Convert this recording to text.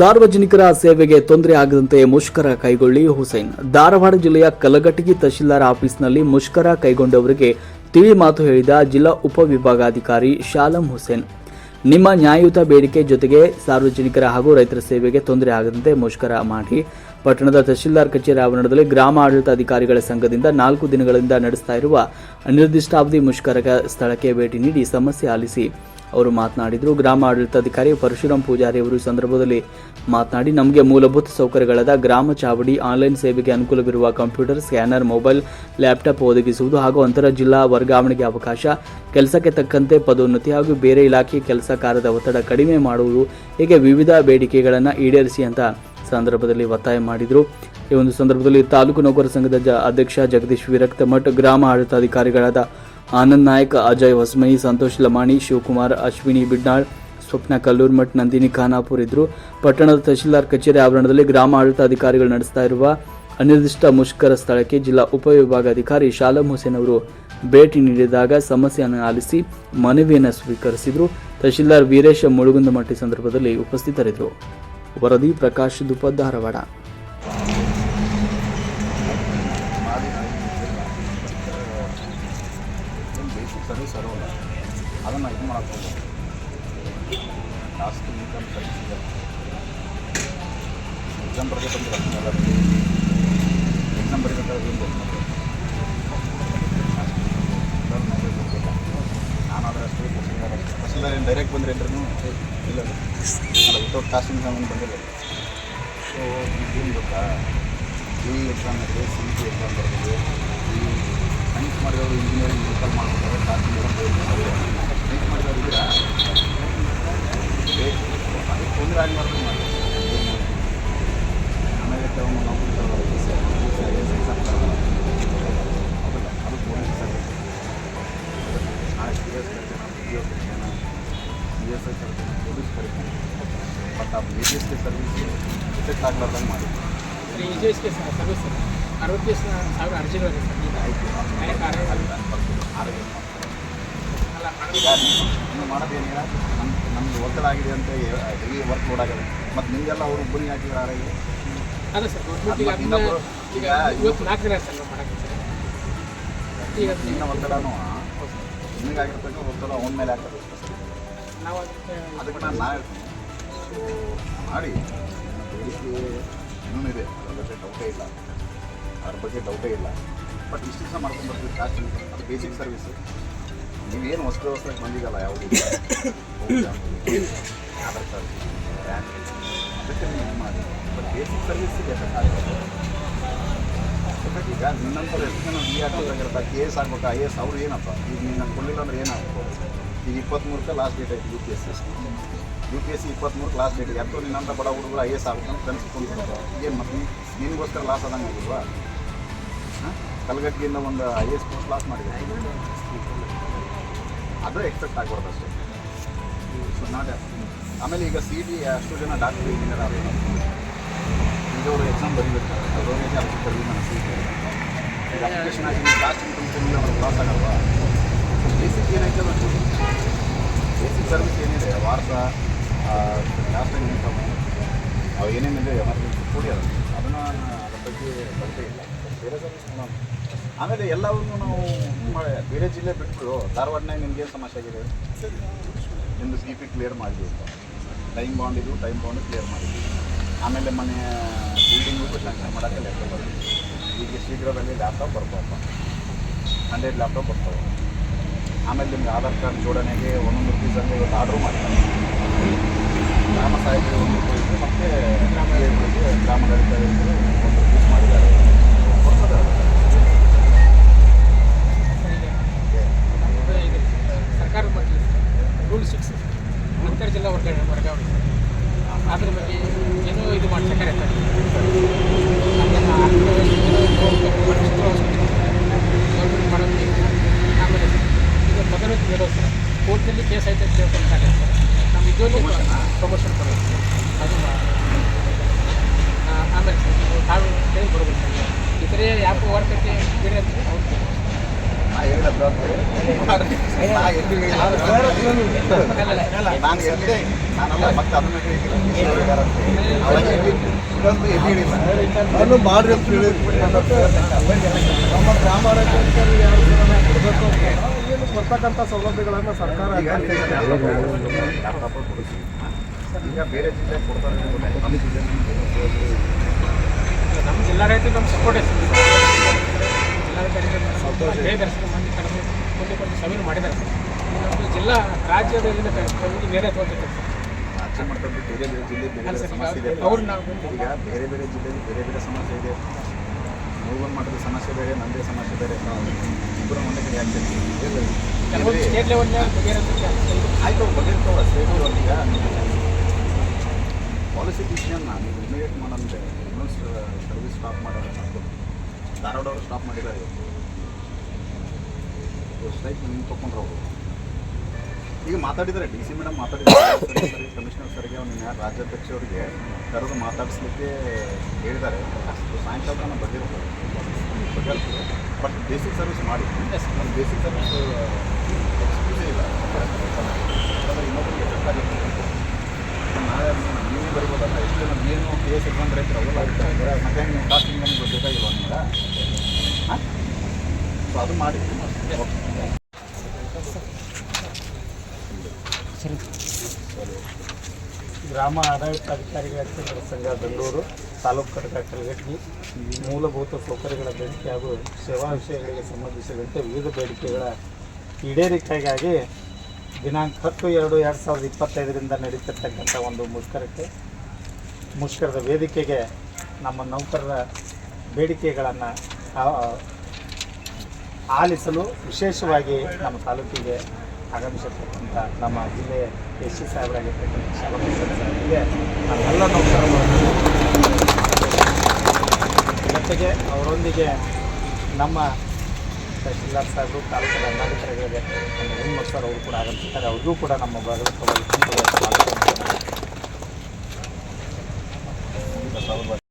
ಸಾರ್ವಜನಿಕರ ಸೇವೆಗೆ ತೊಂದರೆ ಆಗದಂತೆ ಮುಷ್ಕರ ಕೈಗೊಳ್ಳಿ ಹುಸೇನ್. ಧಾರವಾಡ ಜಿಲ್ಲೆಯ ಕಲಘಟಗಿ ತಹಶೀಲ್ದಾರ್ ಆಫೀಸ್ನಲ್ಲಿ ಮುಷ್ಕರ ಕೈಗೊಂಡವರಿಗೆ ತಿಳಿ ಮಾತು ಹೇಳಿದ ಜಿಲ್ಲಾ ಉಪವಿಭಾಗಾಧಿಕಾರಿ ಶಾಲಂ ಹುಸೇನ್. ನಿಮ್ಮ ನ್ಯಾಯಯುತ ಬೇಡಿಕೆ ಜೊತೆಗೆ ಸಾರ್ವಜನಿಕರ ಹಾಗೂ ರೈತರ ಸೇವೆಗೆ ತೊಂದರೆ ಆಗದಂತೆ ಮುಷ್ಕರ ಮಾಡಿ. ಪಟ್ಟಣದ ತಹಶೀಲ್ದಾರ್ ಕಚೇರಿ ಆವರಣದಲ್ಲಿ ಗ್ರಾಮ ಆಡಳಿತಾಧಿಕಾರಿಗಳ ಸಂಘದಿಂದ ನಾಲ್ಕು ದಿನಗಳಿಂದ ನಡೆಸ್ತಾ ಇರುವ ಅನಿರ್ದಿಷ್ಟಾವಧಿ ಮುಷ್ಕರ ಸ್ಥಳಕ್ಕೆ ಭೇಟಿ ನೀಡಿ ಸಮಸ್ಯೆ ಆಲಿಸಿ. ಅವರು ಮಾತನಾಡಿದರು. ಗ್ರಾಮ ಆಡಳಿತಾಧಿಕಾರಿ ಪರಶುರಾಮ್ ಪೂಜಾರಿ ಅವರು ಈ ಸಂದರ್ಭದಲ್ಲಿ ಮಾತನಾಡಿ, ನಮಗೆ ಮೂಲಭೂತ ಸೌಕರ್ಯಗಳಾದ ಗ್ರಾಮ ಚಾವಡಿ, ಆನ್ಲೈನ್ ಸೇವೆಗೆ ಅನುಕೂಲವಿರುವ ಕಂಪ್ಯೂಟರ್, ಸ್ಕ್ಯಾನರ್, ಮೊಬೈಲ್, ಲ್ಯಾಪ್ಟಾಪ್ ಒದಗಿಸುವುದು ಹಾಗೂ ಅಂತರ ಜಿಲ್ಲಾ ವರ್ಗಾವಣೆಗೆ ಅವಕಾಶ, ಕೆಲಸಕ್ಕೆ ತಕ್ಕಂತೆ ಪದೋನ್ನತಿ ಹಾಗೂ ಬೇರೆ ಇಲಾಖೆ ಕೆಲಸ ಕಾರ್ಯದ ಒತ್ತಡ ಕಡಿಮೆ ಮಾಡುವುದು ಹೀಗೆ ವಿವಿಧ ಬೇಡಿಕೆಗಳನ್ನು ಈಡೇರಿಸಿ ಅಂತ ಸಂದರ್ಭದಲ್ಲಿ ಒತ್ತಾಯ ಮಾಡಿದರು. ಈ ಒಂದು ಸಂದರ್ಭದಲ್ಲಿ ತಾಲೂಕು ನೌಕರ ಸಂಘದ ಅಧ್ಯಕ್ಷ ಜಗದೀಶ್ ವಿರಕ್ತ ಮಠ್ ಗ್ರಾಮ ಆಡಳಿತಾಧಿಕಾರಿಗಳಾದ ಆನಂದ್ ನಾಯಕ್, ಅಜಯ್ ಹೊಸಮನಿ, ಸಂತೋಷ್ ಲಮಾಣಿ, ಶಿವಕುಮಾರ್, ಅಶ್ವಿನಿ ಬಿಡ್ನಾಳ್, ಸ್ವಪ್ನ ಕಲ್ಲೂರ್ ಮಠ್, ನಂದಿನಿ ಖಾನಾಪುರ್ ಇದ್ರು. ಪಟ್ಟಣದ ತಹಶೀಲ್ದಾರ್ ಕಚೇರಿ ಆವರಣದಲ್ಲಿ ಗ್ರಾಮ ಆಡಳಿತಾಧಿಕಾರಿಗಳು ನಡೆಸ್ತಾ ಇರುವ ಅನಿರ್ದಿಷ್ಟ ಮುಷ್ಕರ ಸ್ಥಳಕ್ಕೆ ಜಿಲ್ಲಾ ಉಪವಿಭಾಗಾಧಿಕಾರಿ ಶಾಲಂ ಹುಸೇನ್ ಅವರು ಭೇಟಿ ನೀಡಿದಾಗ ಸಮಸ್ಯೆಯನ್ನು ಆಲಿಸಿ ಮನವಿಯನ್ನು ಸ್ವೀಕರಿಸಿದರು. ತಹಶೀಲ್ದಾರ್ ವೀರೇಶ ಮುಳುಗುಂದಮಟ್ಟಿ ಸಂದರ್ಭದಲ್ಲಿ ಉಪಸ್ಥಿತರಿದ್ದರು. ವರದಿ ಪ್ರಕಾಶ್ ದುಪ್ಪ ಧಾರವಾಡ. ಸರ್ವಿಸ್ ಅರೋಲ್ಲ ಅದನ್ನು ಇದು ಮಾಡಕ್ಕೆ ಲಾಸ್ಟ್ ಇನ್ಕಮ್ ಸರ್ವಿಸ್ ಇದೆ ಎಕ್ಸಾಮ್ ಬಂದ್ರೆ ಎಲ್ಲ ಎಕ್ಸಾಮ್ ಬರೀಬೇಕಾದ್ರೆ ಏನು ಬೇಕು ನಾನು ಆದರೆ ಅಷ್ಟೇ ತಹಸೀಲ್ದಾರ್ ಏನು ಡೈರೆಕ್ಟ್ ಬಂದರೆ ಅಂದ್ರೂ ಇಲ್ಲ. ವಿತೌಟ್ ಕಾಸ್ಟ್ ಇನ್ಕಮ್ ಬಂದಿಲ್ಲ. ಸೊ ಏನು ಗೊತ್ತಾ? ಈ ಎಕ್ಸಾಮ್ ಇದೆ ಸಿ ಎಕ್ಸಾಮ್ ಬರ್ತದೆ ಸೈನ್ಸ್ ಮಾಡಿದವರು ಇಂಜಿನಿಯರಿಂಗ್ ಮೆಡಿಕಲ್ ಮಾಡ್ತಾರೆ ಕಾಸ್ಟ್ ಇನ್ಕಮ್ ಸೈನ್ಸ್ ಮಾಡಿದವರು ಇದ್ದೀರಾ ಅದಕ್ಕೆ ತೊಂದರೆ ಆಗಬಾರ್ದು ಮಾಡಿ ಆಮೇಲೆ ಕೆಲವೊಂದು ನೌಕರಿ ಎಕ್ಸಾಮ್ ಹೌದಲ್ಲ ಅದು ಪೊಲೀಸ್ ಸರ್ವಿಸ್ ನಾಳೆ ಸಿ ಎಸ್ ಕರಿತೇನೆ ಪಿ ಒ ಕರಿತೇನೆ ಸಿ ಎಸ್ ಐ ಕರಿತೇನೆ ಪೊಲೀಸ್ ಕರಿತೇನೆ ಬಟ್ ಆ B S K service effect ಆಗ್ಲಾರ್ದಂಗೆ ಮಾಡಿ ಸರ್ ಈ ಕೆ ಸರ್ವಿಸ್ ಸರ್ ಅರವತ್ತು ಸಾವಿರ ಅರ್ಜಿಗಳಿದೆ ಅಲ್ಲ. ಅಲ್ಲ ನೀವು ಮಾಡೋದೇನಿಲ್ಲ. ನಮ್ಮ ನಮ್ದು ಒತ್ತಡ ಆಗಿದೆ ಅಂತ ಹೆವಿ ವರ್ಕ್ ಲೋಡ್ ಆಗಿದೆ. ಮತ್ತು ನಿಮಗೆಲ್ಲ ಅವರು ಒಬ್ಬನಿಗೆ ಹಾಕಿದ್ರೆ ಆರೋಗ್ಯ ಅದೇ ಸರ್ ಈಗ ಇವತ್ತು ನಾಲ್ಕು ದಿನ ಸರ್ ಮಾಡಕ್ಕೆ. ಸರ್ ಈಗ ನಿನ್ನ ಒತ್ತಡನೂ ನಿಮಗಾಗಿರ್ತಕ್ಕ ಒತ್ತಡ ಅವನ ಮೇಲೆ ಹಾಕೋದು ನಾವು ಅದಕ್ಕೆ ನಾನು ನಾ ಹೇಳ್ತೀನಿ. ಮಾಡಿ. ಬೇಡಿಕೆ ಇನ್ನೂ ಇದೆ. ಅದಕ್ಕೆ ಡೌಟೇ ಇಲ್ಲ. ಅದ್ರ ಬಗ್ಗೆ ಡೌಟೇ ಇಲ್ಲ. ಬಟ್ ಇಷ್ಟು ದಿವಸ ಮಾಡ್ಕೊಂಡು ಬರ್ತೀವಿ ಇನ್ಕಮ್ ಅದು ಬೇಸಿಕ್ ಸರ್ವಿಸ್ ನೀವೇನು ಹೊಸ ವ್ಯವಸ್ಥೆಗೆ ಬಂದಿದ್ದಲ್ಲ ಯಾವುದು? ಆಧಾರ್ ಕಾರ್ಡ್ ಅದಕ್ಕೆ ನೀವು ಮಾಡಿ. ಬಟ್ ಬೇಸಿಕ್ ಸರ್ವಿಸ್ ಎಫೆಕ್ಟ್ ಆಗ್ಬೋದು ಎಫೆಕ್ಟ್ ಈಗ ನಿನ್ನಂತರ ಎಷ್ಟು ಜನ ಬಿ ಆರ್ ಟಿದಾಗಿರ್ತಾರೆ ಕೆ ಎಸ್ ಆಗ್ಬೇಕು? ಐ ಎಸ್ ಅವ್ರು ಏನಪ್ಪ? ಈಗ ನೀನು ಕೊಡಲಿಲ್ಲ ಅಂದ್ರೆ ಏನಾಗ್ಬೋದು ಈಗ ಇಪ್ಪತ್ತ್ಮೂರಕ್ಕೆ ಲಾಸ್ಟ್ ಡೇಟ್ ಐತಿ U P S C. U P S C ಇಪ್ಪತ್ತ್ಮೂರಕ್ಕೆ last date ಯಾಕೋ ನಿನ್ನಂತ ಬಡ ಹುಡುಗರು ಐ ಎಸ್ ಆಗ್ಬೇಕು ಅಂತ ಕನಸ್ಕೊಂಡು ಏನು ಮತ್ತೆ ನಿನಗೋಸ್ಕರ ಲಾಸ್ ಆದಂಗೆ ಆಗಿಲ್ವಾ ಕಲಗಟ್ಟಿಯಿಂದ ಒಂದು ಐ ಎಸ್ ಪೋಸ್ಟ್ ಲಾಸ್ ಮಾಡಿದೆ. ಅದು ಎಕ್ಸ್ಪೆಕ್ಟ್ ಆಗ್ಬಾರ್ದು ಅಷ್ಟೇ. ಸೊ ನಾಟ್ ಆಮೇಲೆ ಈಗ ಸಿ ಡಿ ಅಷ್ಟು ಜನ ಡಾಕ್ಟರ್ ಇಂಜಿನಿಯರ್ ಆದರೆ ಈಗ ಅವರು ಎಕ್ಸಾಮ್ ಬರೀಬೇಕು. ಅದರೊಳಗೆ ಅಲ್ಲಿ ಕಡಿಮೆ ನನ್ನ ಸಿ ಈಗ ಅಪ್ಲಿಕೇಶನ್ ಆಗಿ ಲಾಸ್ಟ್ ಇನ್ಕಮ್ ಕಮ್ಮಿ ಅವ್ರಿಗೆ ಲಾಸ್ ಆಗಲ್ವಾ? ಬೇಸಿಕ್ ಏನೈತೆ ಬೇಸಿಕ್ ಸರ್ವಿಸ್ ಏನಿದೆ? ವಾರ್ಸ ಲಾಸ್ಟ್ ಟೈಮ್ ಇನ್ಕಮ್ ಅವು ಏನೇನಿದೆ? ಎಮರ್ಜೆನ್ಸಿ ಕೂಡಿ ಅದನ್ನು ಅದನ್ನು ಅದ್ರ ಬಗ್ಗೆ ಬರ್ತಾ ಇಲ್ಲ. ಬೇರೆ ಸರ್ವಿಸ್ ಮಾಡೋಣ ಆಮೇಲೆ ಎಲ್ಲವನ್ನು ನಾವು ಮಾಡಿ, ಬೇರೆ ಜಿಲ್ಲೆ ಬಿಟ್ಟು ಧಾರವಾಡನಾಗ ನಿಮಗೆ ಸಮಸ್ಯೆ ಆಗಿದೆ? ನಿಮ್ಮದು ಸಿ ಪಿ ಕ್ಲಿಯರ್ ಮಾಡಿದ್ವಿ ಟೈಮ್ ಬಾಂಡ್ ಇದು ಟೈಮ್ ಬಾಂಡ್ ಕ್ಲಿಯರ್ ಮಾಡಿದ್ವಿ ಆಮೇಲೆ ಮನೆ ಬಿಲ್ಡಿಂಗು ಸ್ಯಾಂಕ್ಷನ್ ಮಾಡೋಕ್ಕೆ ಲೆಕ್ಕ ಬರ್ತೀವಿ ಈಗ ಶೀಘ್ರದಲ್ಲಿ ಲ್ಯಾಪ್ಟಾಪ್ ಬರ್ತಾವಪ್ಪ ಹಂಡ್ರೆಡ್ ಲ್ಯಾಪ್ಟಾಪ್ ಬರ್ತಾವೆ. ಆಮೇಲೆ ನಿಮ್ಗೆ ಆಧಾರ್ ಕಾರ್ಡ್ ಜೋಡಣೆಗೆ ಒಂದೊಂದು ಪೀಸಲ್ಲಿ ಇವತ್ತು ಆರ್ಡ್ರ್ ಮಾಡ್ತಾರೆ. ಗ್ರಾಮ ಸಾಹಿತ್ಯ ಒಂದು ಮತ್ತು ಗ್ರಾಮಗಳಿಗೆ ಗ್ರಾಮಗಳಿಗೆ ಒಂದು ಪೀಸ್ ಮಾಡಿದ್ದಾರೆ ಬರ್ತದೆ ಅದು. ಸರ್ ಈಗ ನಮ್ಮದು ಈಗ ಸರ್ಕಾರದ ಬಗ್ಗೆ ರೂಲ್ ಸಿಕ್ಸ್ ಜಿಲ್ಲಾ ವರ್ಗಾವಣೆ ವರ್ಗಾವಣೆ ಅದ್ರ ಬಗ್ಗೆ ಏನೋ ಇದು ಮಾಡಿ ಸರ್ಕಾರ ಗೌರ್ಮೆಂಟ್ ಮಾಡೋದು ಆಮೇಲೆ ಇದು ಪದೋನ್ನತಿ ನೀಡೋದು ಸರ್ ಕೋರ್ಟಲ್ಲಿ ಕೇಸ್ ಐತೆ ಅಂತ ನಾವು ನಮ್ಮ ಇದೊಂದು ಪ್ರಮೋಷನ್ ಕೊಡೋದು. ಅದು ಆಮೇಲೆ ಸರ್ ತಾವು ಕೇಳಿ ಬರ್ಬೋದು ಸರ್ ಇತರೆ ಯಾಕೆ ವರ್ಕ್ ಐತೆ ಬೇರೆ ಅಂತ ಹೇಳಿಲ್ಲ ನಾ ಎಲ್ಲಿ ಹೇಳಿಲ್ಲ ಮತ್ತೆ ಅದನ್ನ ಮಾಡ್ರಿ ಅಂತ ಹೇಳಿ ನಮ್ಮ ಗ್ರಾಮ ಆಡಳಿತರು ಯಾರು ಏನು ಸೌಲಭ್ಯಗಳನ್ನು ಸರ್ಕಾರ ಈಗ ಬೇರೆ ಜಿಲ್ಲೆ. ನಮ್ಮ ಜಿಲ್ಲೆ ನಮ್ಮ ಜಿಲ್ಲಾಡಳಿತ ನಮ್ಮ ಸಪೋರ್ಟ್ ಇದೆ ಮುಂದೆ ಕೊಂದು ಸಭೆನೂ ಮಾಡಿದ್ದಾರೆ. ನಮ್ಮದು ಜಿಲ್ಲಾ ರಾಜ್ಯದ ಮೇಲೆ ಕಮಿಟಿ ಬೇರೆ ಸರ್ ರಾಜ್ಯ ಬೇರೆ ಬೇರೆ ಜಿಲ್ಲೆ ಬೇರೆ ಸಮಸ್ಯೆ ಇದೆ. ಅವ್ರು ನಾವು ಈಗ ಬೇರೆ ಬೇರೆ ಜಿಲ್ಲೆಯಲ್ಲಿ ಬೇರೆ ಬೇರೆ ಸಮಸ್ಯೆ ಇದೆ. ಮುಳುಗನ್ ಮಠದ ಸಮಸ್ಯೆ ಬೇರೆ ನಂದೇ ಸಮಸ್ಯೆ ಬೇರೆ. ಇಬ್ಬರು ಒಂದೇ ಕಡೆ ಆಗ್ತದೆ ಸ್ಟೇಟ್ ಆಯ್ತು ಸ್ಟೇಟ್ ಈಗ. ಪಾಲಿಸಿ ಡಿಸಿಷನ್ನ ನೀವು ಇಮಿಡಿಯೇಟ್ ಮಾಡಂದ್ರೆ ಇನ್ನೊಂದು ಸರ್ವಿಸ್ ಸ್ಟಾಪ್ ಮಾಡೋದು ಧಾರವಾಡ ಅವರು ಸ್ಟಾಪ್ ಮಾಡಿದ್ದಾರೆ. ಇವತ್ತು ಸ್ಟ್ರೈಕ್ ನಿಂತ್ಕೊಂಡ್ರು ತೊಗೊಂಡ್ರು ಅವರು ಈಗ ಮಾತಾಡಿದ್ದಾರೆ ಡಿ ಸಿ ಮೇಡಮ್ ಮಾತಾಡಿದ್ದಾರೆ ಕಮಿಷನರ್ ಸರ್ಗೆ ಅವನ ರಾಜ್ಯಾಧ್ಯಕ್ಷರಿಗೆ ಕರೆದು ಮಾತಾಡಿಸ್ಲಿಕ್ಕೆ ಹೇಳಿದ್ದಾರೆ. ಅಷ್ಟು ಸಾಯಂಕಾಲ ನಾನು ಬಗೆಹರಿಸ್ತಾರೆ ಬಗೆಹರಿಸ್ತಾರೆ ಬಟ್ ಬೇಸಿಕ್ ಸರ್ವಿಸ್ ಮಾಡಿ ಒಂದು ಬೇಸಿಕ್ ಸರ್ವಿಸ್ ಎಕ್ಸ್ಕ್ಯೂಸ್ ಇಲ್ಲ. ಯಾಕಂದರೆ ಇನ್ನೊಬ್ಬರಿಗೆ ಎಫೆಕ್ಟ್ ಆಗುತ್ತೆ ನಾಳೆ ನೀವು ಬರ್ಬೋದಲ್ಲ. ಎಷ್ಟು ಜನ ಏನು ಕೇಸ್ ಇಟ್ಕೊಂಡ್ರೆ ಅವೆಲ್ಲ ಮತ್ತೆ ನೀವು ಕಾಸ್ಟಿಂಗ್ ನಮ್ಗೆ ಬೇಕಾಗಿಲ್ಲ ನಿಮ್ಗೆ? ಸೊ ಅದು ಮಾಡಿ. ಗ್ರಾಮ ಆಡಳಿತಾಧಿಕಾರಿಗಳ ಕೇಂದ್ರ ಸಂಘ ಬೆಂಗಳೂರು ತಾಲೂಕು ಘಟಕ ಮೂಲಭೂತ ಸೌಕರ್ಯಗಳ ಬೇಡಿಕೆ ಹಾಗೂ ಸೇವಾ ವಿಷಯಗಳಿಗೆ ಸಂಬಂಧಿಸಿದಂತೆ ವಿವಿಧ ಬೇಡಿಕೆಗಳ ಈಡೇರಿಕೆಗಾಗಿ ದಿನಾಂಕ ಹತ್ತು ಎರಡು ಎರಡು ಸಾವಿರದ ಇಪ್ಪತ್ತೈದರಿಂದ ನಡೀತಿರ್ತಕ್ಕಂಥ ಒಂದು ಮುಷ್ಕರಕ್ಕೆ ಮುಷ್ಕರದ ವೇದಿಕೆಗೆ ನಮ್ಮ ನೌಕರರ ಬೇಡಿಕೆಗಳನ್ನು ಆಲಿಸಲು ವಿಶೇಷವಾಗಿ ನಮ್ಮ ತಾಲೂಕಿಗೆ ಆಗಮಿಸಿರ್ತಕ್ಕಂಥ ನಮ್ಮ ಜಿಲ್ಲೆಯ ಎಸ್ ಸಿ ಸಾಹೇಬರಾಗಿರ್ತಕ್ಕಂಥ ಆಗಿರ್ತಕ್ಕಂಥ ಜೊತೆಗೆ ಅವರೊಂದಿಗೆ ನಮ್ಮ ತಹಶೀಲ್ದಾರ್ ಸಾಹೇಬರು, ತಾಲೂಕಿನ ದಂಡಾಧಿಕಾರಿಗಳಿಗೆ ನಮ್ಮ ಹುಮ್ಮತ್ ಸರ್ ಅವರು ಕೂಡ ಆಗಮಿಸಿದ್ದಾರೆ. ಅವ್ರಿಗೂ ಕೂಡ ನಮ್ಮ ಭಾಗವಹಿಸುವ